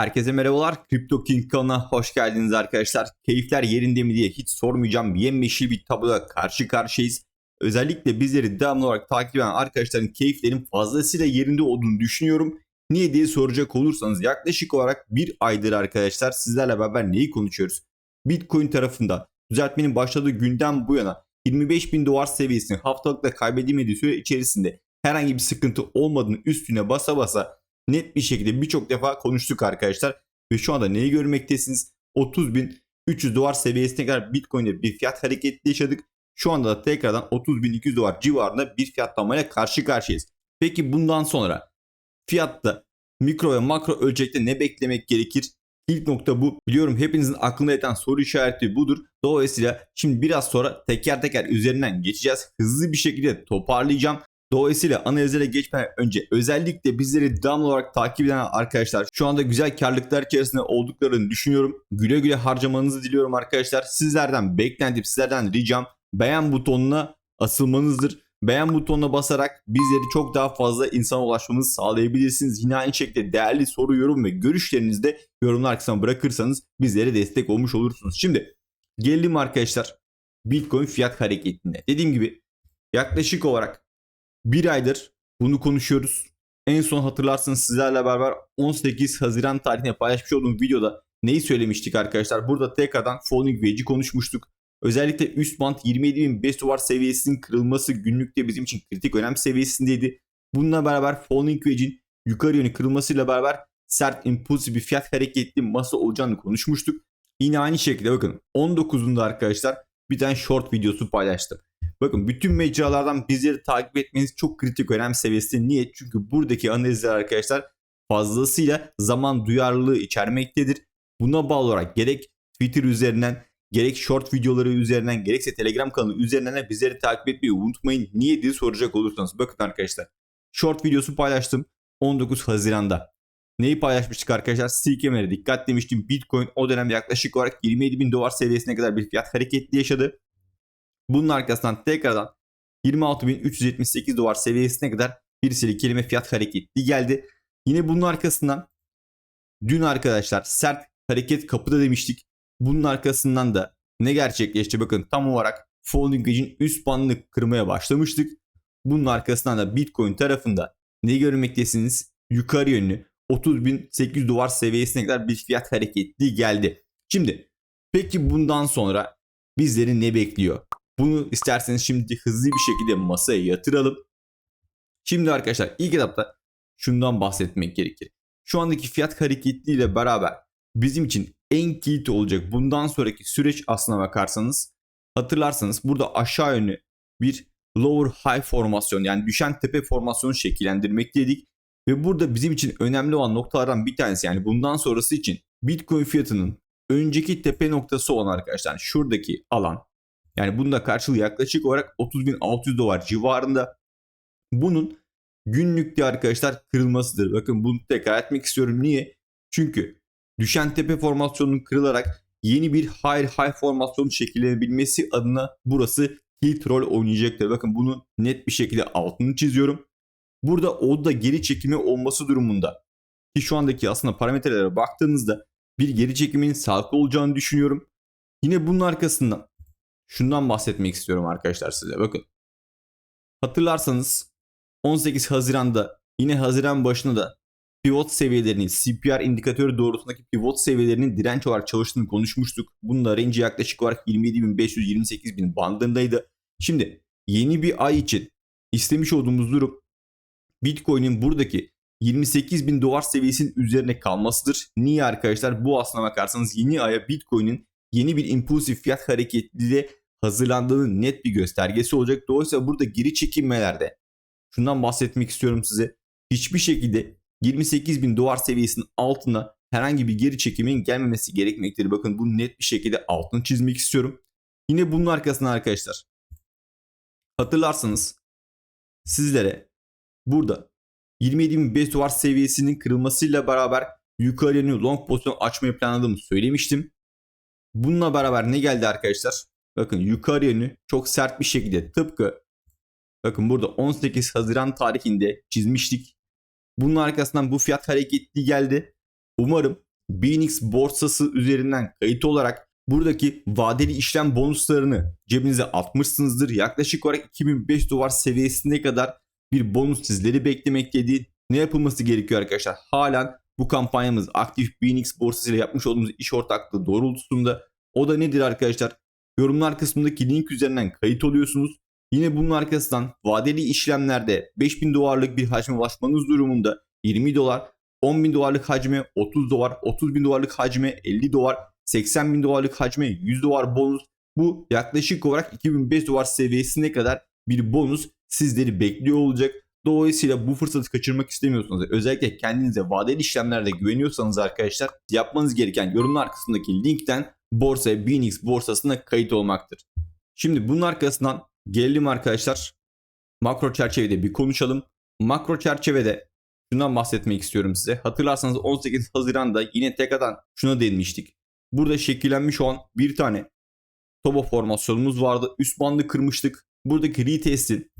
Herkese merhabalar. Crypto King kanalına hoş geldiniz arkadaşlar. Keyifler yerinde mi diye hiç sormayacağım. Yemyeşil bir tabloda karşı karşıyayız. Özellikle bizleri devamlı olarak takip eden arkadaşların keyiflerin fazlasıyla yerinde olduğunu düşünüyorum. Niye diye soracak olursanız yaklaşık olarak bir aydır arkadaşlar sizlerle beraber neyi konuşuyoruz? Bitcoin tarafında düzeltmenin başladığı günden bu yana 25 bin dolar seviyesini haftalıkta kaybedilmediği süre içerisinde herhangi bir sıkıntı olmadığını üstüne basa basa net bir şekilde birçok defa konuştuk arkadaşlar. Ve şu anda neyi görmektesiniz? 30.300 dolar seviyesine kadar Bitcoin'de bir fiyat hareketi yaşadık. Şu anda da tekrardan 30.200 dolar civarında bir fiyatlamayla karşı karşıyayız. Peki bundan sonra fiyatta mikro ve makro ölçekte ne beklemek gerekir? İlk nokta bu. Biliyorum hepinizin aklına yatan soru işareti budur. Dolayısıyla şimdi biraz sonra teker teker üzerinden geçeceğiz. Hızlı bir şekilde toparlayacağım. Dolayısıyla analizlere geçmeden önce özellikle bizleri devamlı olarak takip eden arkadaşlar şu anda güzel karlılıklar içerisinde olduklarını düşünüyorum. Güle güle harcamanızı diliyorum arkadaşlar. Sizlerden beklentim, sizlerden ricam beğen butonuna asılmanızdır. Beğen butonuna basarak bizleri çok daha fazla insana ulaşmamızı sağlayabilirsiniz. Yine aynı şekilde değerli soru, yorum ve görüşlerinizi de yorumlar kısmına bırakırsanız bizlere destek olmuş olursunuz. Şimdi gelelim arkadaşlar Bitcoin fiyat hareketine. Dediğim gibi yaklaşık olarak bir aydır bunu konuşuyoruz. En son hatırlarsınız sizlerle beraber 18 Haziran tarihine paylaşmış olduğum videoda neyi söylemiştik arkadaşlar? Burada tekrardan falling wedge'i konuşmuştuk. Özellikle üst band 27.500 dolar seviyesinin kırılması günlükte bizim için kritik önem seviyesindeydi. Bununla beraber falling wedge'in yukarı yönü kırılmasıyla beraber sert impulsif bir fiyat hareketli masa olacağını konuşmuştuk. Yine aynı şekilde bakın 19'unda arkadaşlar bir tane short videosu paylaştım. Bakın bütün mecralardan bizleri takip etmeniz çok kritik önem seviyesinde. Niye? Çünkü buradaki analizler arkadaşlar fazlasıyla zaman duyarlılığı içermektedir. Buna bağlı olarak gerek Twitter üzerinden gerek short videoları üzerinden gerekse Telegram kanalı üzerinden de bizleri takip etmeyi unutmayın. Niye diye soracak olursanız. Bakın arkadaşlar short videosu paylaştım 19 Haziran'da. Neyi paylaşmıştık arkadaşlar? Silkemer'e dikkat demiştim. Bitcoin o dönemde yaklaşık olarak 27 bin dolar seviyesine kadar bir fiyat hareketli yaşadı. Bunun arkasından tekrardan 26.378 dolar seviyesine kadar birisiyle kelime fiyat hareketli geldi. Yine bunun arkasından dün arkadaşlar sert hareket kapıda demiştik. Bunun arkasından da ne gerçekleşti bakın tam olarak falling wedge'in üst bandını kırmaya başlamıştık. Bunun arkasından da Bitcoin tarafında ne görmektesiniz? Yukarı yönlü 30.800 dolar seviyesine kadar bir fiyat hareketli geldi. Şimdi peki bundan sonra bizleri ne bekliyor? Bunu isterseniz şimdi hızlı bir şekilde masaya yatıralım. Şimdi arkadaşlar ilk etapta şundan bahsetmek gerekir. Şu andaki fiyat hareketliyle beraber bizim için en kilit olacak bundan sonraki süreç aslına bakarsanız hatırlarsanız burada aşağı yönlü bir lower high formasyon yani düşen tepe formasyonu şekillendirmek dedik. Ve burada bizim için önemli olan noktalardan bir tanesi yani bundan sonrası için Bitcoin fiyatının önceki tepe noktası olan arkadaşlar şuradaki alan yani bunda da karşılığı yaklaşık olarak 30.600 dolar civarında. Bunun günlükte arkadaşlar kırılmasıdır. Bakın bunu tekrar etmek istiyorum. Niye? Çünkü düşen tepe formasyonunun kırılarak yeni bir high high formasyonun şekillenebilmesi adına burası kilit rol oynayacaktır. Bakın bunu net bir şekilde altını çiziyorum. Burada o da geri çekimi olması durumunda ki şu andaki aslında parametrelere baktığınızda bir geri çekimin sağlıklı olacağını düşünüyorum. Yine bunun arkasından şundan bahsetmek istiyorum arkadaşlar size. Bakın. Hatırlarsanız 18 Haziran'da yine Haziran başında da pivot seviyelerinin CPR indikatörü doğrultusundaki pivot seviyelerinin direnç olarak çalıştığını konuşmuştuk. Bunun da range yaklaşık olarak 27.500-28.000 bandındaydı. Şimdi yeni bir ay için istemiş olduğumuz durum Bitcoin'in buradaki 28 bin dolar seviyesinin üzerine kalmasıdır. Niye arkadaşlar? Bu aslına bakarsanız yeni aya Bitcoin'in yeni bir impulsif fiyat hareketliliğe hazırlandığının net bir göstergesi olacak. Dolayısıyla burada geri çekilmelerde şundan bahsetmek istiyorum size. Hiçbir şekilde 28 bin dolar seviyesinin altına herhangi bir geri çekimin gelmemesi gerekmektedir. Bakın bunu net bir şekilde altını çizmek istiyorum. Yine bunun arkasından arkadaşlar hatırlarsanız sizlere burada 27.500 dolar seviyesinin kırılmasıyla beraber yukarı yönlü long pozisyon açmayı planladığımı söylemiştim. Bununla beraber ne geldi arkadaşlar? Bakın yukarı yönlü çok sert bir şekilde tıpkı bakın burada 18 Haziran tarihinde çizmiştik. Bunun arkasından bu fiyat hareketli geldi. Umarım Binix borsası üzerinden kayıt olarak buradaki vadeli işlem bonuslarını cebinize atmışsınızdır. Yaklaşık olarak 2005 dolar seviyesine kadar bir bonus sizleri beklemekteydi. Ne yapılması gerekiyor arkadaşlar? Halen bu kampanyamız aktif Binix borsası ile yapmış olduğumuz iş ortaklığı doğrultusunda. O da nedir arkadaşlar? Yorumlar kısmındaki link üzerinden kayıt oluyorsunuz. Yine bunun arkasından vadeli işlemlerde 5000 dolarlık bir hacme ulaşmanız durumunda 20 dolar, 10 bin dolarlık hacme 30 dolar, 30 bin dolarlık hacme 50 dolar, 80 bin dolarlık hacme 100 dolar bonus. Bu yaklaşık olarak 2005 dolar seviyesine kadar bir bonus sizleri bekliyor olacak. Dolayısıyla bu fırsatı kaçırmak istemiyorsanız özellikle kendinize vadeli işlemlerde güveniyorsanız arkadaşlar yapmanız gereken yorumlar kısmındaki linkten borsaya Binix borsasına kayıt olmaktır. Şimdi bunun arkasından gelelim arkadaşlar makro çerçevede bir konuşalım. Makro çerçevede şundan bahsetmek istiyorum size. Hatırlarsanız 18 Haziran'da yine tekrardan şuna değinmiştik. Burada şekillenmiş olan bir tane Tobo formasyonumuz vardı. Üst bandı kırmıştık. Buradaki retest'in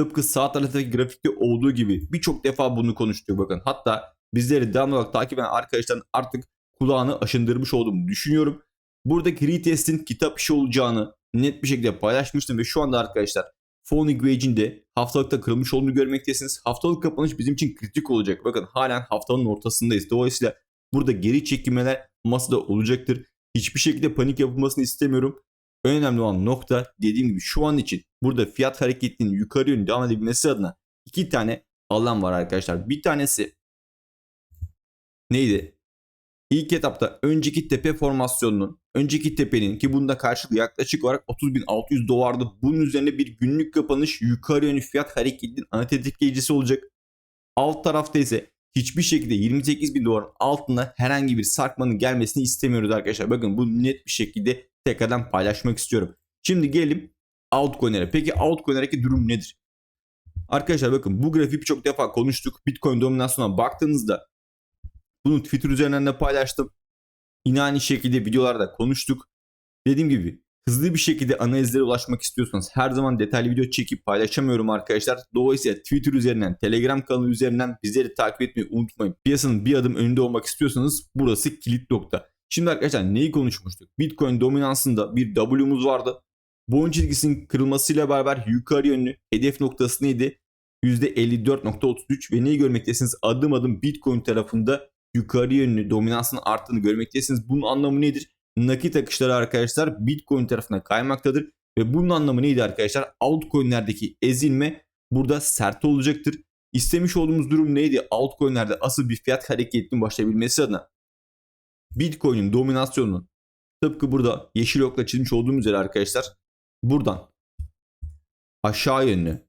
tıpkı sağ taraftaki grafikte olduğu gibi birçok defa bunu konuştuk bakın. Hatta bizleri devamlı olarak takip eden arkadaşların artık kulağını aşındırmış olduğumu düşünüyorum. Buradaki retest'in kitap işi olacağını net bir şekilde paylaşmıştım ve şu anda arkadaşlar Phony Gage'in de haftalıkta kırılmış olduğunu görmektesiniz. Haftalık kapanış bizim için kritik olacak. Bakın halen haftanın ortasındayız. Dolayısıyla burada geri çekilmeler masada olacaktır. Hiçbir şekilde panik yapılmasını istemiyorum. Önemli olan nokta dediğim gibi şu an için burada fiyat hareketinin yukarı yönlü devam edebilmesi adına iki tane alan var arkadaşlar. Bir tanesi neydi? İlk etapta önceki tepe formasyonunun, önceki tepenin ki bunda karşılığı yaklaşık olarak 30.600 dolardı. Bunun üzerine bir günlük kapanış yukarı yönlü fiyat hareketinin ana tetikleyicisi olacak. Alt tarafta ise hiçbir şekilde 28.000 doların altında herhangi bir sarkmanın gelmesini istemiyoruz arkadaşlar. Bakın bu net bir şekilde tekrardan paylaşmak istiyorum. Şimdi gelelim altcoin'lere. Peki altcoin'lerdeki durum nedir? Arkadaşlar bakın bu grafiği birçok defa konuştuk. Bitcoin dominasyonuna baktığınızda bunu Twitter üzerinden de paylaştım. Yine aynı şekilde videolarda konuştuk. Dediğim gibi hızlı bir şekilde analizlere ulaşmak istiyorsanız her zaman detaylı video çekip paylaşamıyorum arkadaşlar. Dolayısıyla Twitter üzerinden, Telegram kanalı üzerinden bizleri takip etmeyi unutmayın. Piyasanın bir adım önünde olmak istiyorsanız burası kilit nokta. Şimdi arkadaşlar neyi konuşmuştuk? Bitcoin dominansında bir W'muz vardı. Boyun çizgisinin kırılmasıyla beraber yukarı yönlü hedef noktası neydi? %54.33 ve neyi görmektesiniz? Adım adım Bitcoin tarafında yukarı yönlü dominansın arttığını görmektesiniz. Bunun anlamı nedir? Nakit akışları arkadaşlar Bitcoin tarafına kaymaktadır. Ve bunun anlamı neydi arkadaşlar? Altcoin'lerdeki ezilme burada sert olacaktır. İstemiş olduğumuz durum neydi? Altcoin'lerde asıl bir fiyat hareketinin başlayabilmesi adına Bitcoin'in dominasyonunun tıpkı burada yeşil okla çizmiş olduğum üzere arkadaşlar buradan aşağı yönlü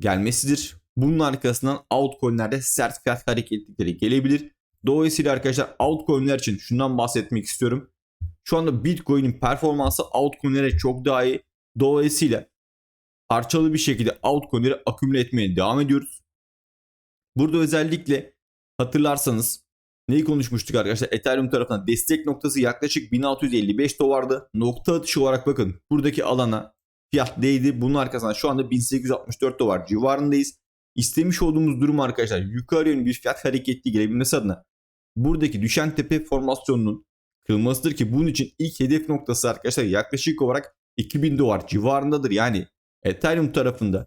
gelmesidir. Bunun arkasından altcoin'lerde sert fiyat hareketlikleri gelebilir. Dolayısıyla arkadaşlar altcoin'ler için şundan bahsetmek istiyorum. Şu anda Bitcoin'in performansı altcoin'lere çok daha iyi. Dolayısıyla parçalı bir şekilde altcoin'leri akümüle etmeye devam ediyoruz. Burada özellikle hatırlarsanız neyi konuşmuştuk arkadaşlar? Ethereum tarafından destek noktası yaklaşık 1655 dolardı. Nokta atışı olarak bakın buradaki alana fiyat değdi. Bunun arkasından şu anda 1864 dolar civarındayız. İstemiş olduğumuz durum arkadaşlar yukarı yönlü bir fiyat hareketli gelebilmesi adına buradaki düşen tepe formasyonunun kırılmasıdır ki bunun için ilk hedef noktası arkadaşlar yaklaşık olarak 2000 dolar civarındadır. Yani Ethereum tarafında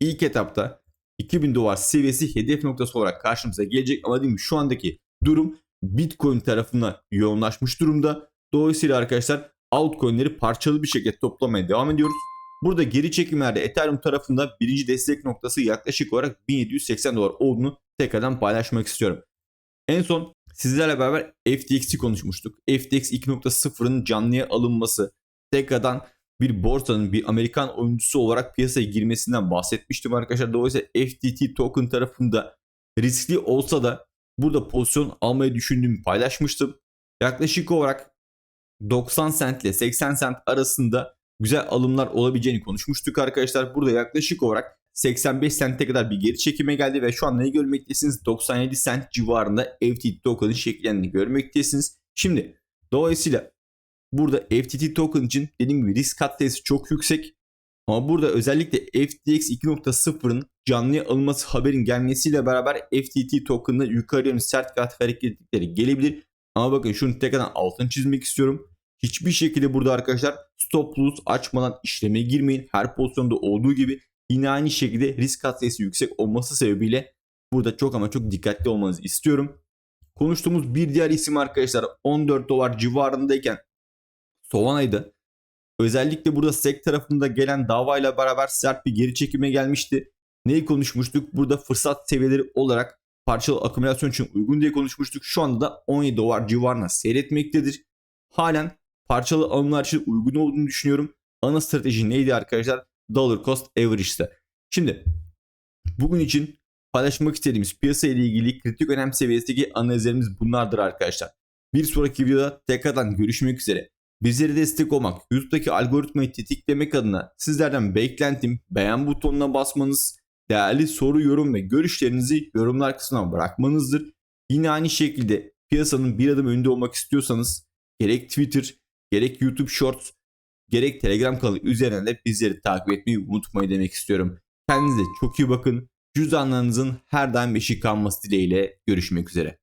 ilk etapta 2000 dolar seviyesi hedef noktası olarak karşımıza gelecek ama değil mi? şu andaki durum Bitcoin tarafına yoğunlaşmış durumda. Dolayısıyla arkadaşlar altcoin'leri parçalı bir şekilde toplamaya devam ediyoruz. Burada geri çekimlerde Ethereum tarafında birinci destek noktası yaklaşık olarak 1780 dolar olduğunu tekrardan paylaşmak istiyorum. En son sizlerle beraber FTX'i konuşmuştuk. FTX 2.0'ın canlıya alınması, tekrardan bir borsanın bir Amerikan oyuncusu olarak piyasaya girmesinden bahsetmiştim arkadaşlar. Dolayısıyla FTT token tarafında riskli olsa da burada pozisyon almayı düşündüğümü paylaşmıştım. Yaklaşık olarak 90 cent ile 80 cent arasında güzel alımlar olabileceğini konuşmuştuk arkadaşlar. Burada yaklaşık olarak 85 sente kadar bir geri çekime geldi ve şu an neyi görmektesiniz? 97 sent civarında FTT token'ın şekillendiğini görmektesiniz. Şimdi dolayısıyla burada FTT token için dediğim gibi risk katsayısı çok yüksek. Ama burada özellikle FTX 2.0'ın canlıya alınması haberin gelmesiyle beraber FTT token'da yukarı yönlü sert grafik hareketlikleri gelebilir. Ama bakın şunu tekrardan altını çizmek istiyorum. Hiçbir şekilde burada arkadaşlar stop loss açmadan işleme girmeyin. Her pozisyonda olduğu gibi yine aynı şekilde risk katsayısı yüksek olması sebebiyle burada çok ama çok dikkatli olmanızı istiyorum. Konuştuğumuz bir diğer isim arkadaşlar 14 dolar civarındayken Solana'ydı. Özellikle burada SEC tarafında gelen davayla beraber sert bir geri çekime gelmişti. Neyi konuşmuştuk? Burada fırsat seviyeleri olarak parçalı akümülasyon için uygun diye konuşmuştuk. Şu anda da 17 dolar civarına seyretmektedir. Halen parçalı alımlar için uygun olduğunu düşünüyorum. Ana strateji neydi arkadaşlar? Dollar cost average'da. Şimdi bugün için paylaşmak istediğimiz piyasa ile ilgili kritik önem seviyesindeki analizlerimiz bunlardır arkadaşlar. Bir sonraki videoda tekrardan görüşmek üzere. Bizlere destek olmak, YouTube'daki algoritmayı tetiklemek adına sizlerden beklentim beğen butonuna basmanız, değerli soru, yorum ve görüşlerinizi yorumlar kısmına bırakmanızdır. Yine aynı şekilde piyasanın bir adım önünde olmak istiyorsanız gerek Twitter, gerek YouTube Shorts, gerek Telegram kanalı üzerinden de bizleri takip etmeyi unutmayın demek istiyorum. Kendinize çok iyi bakın. Cüzdanlarınızın her daim beşik kalması dileğiyle görüşmek üzere.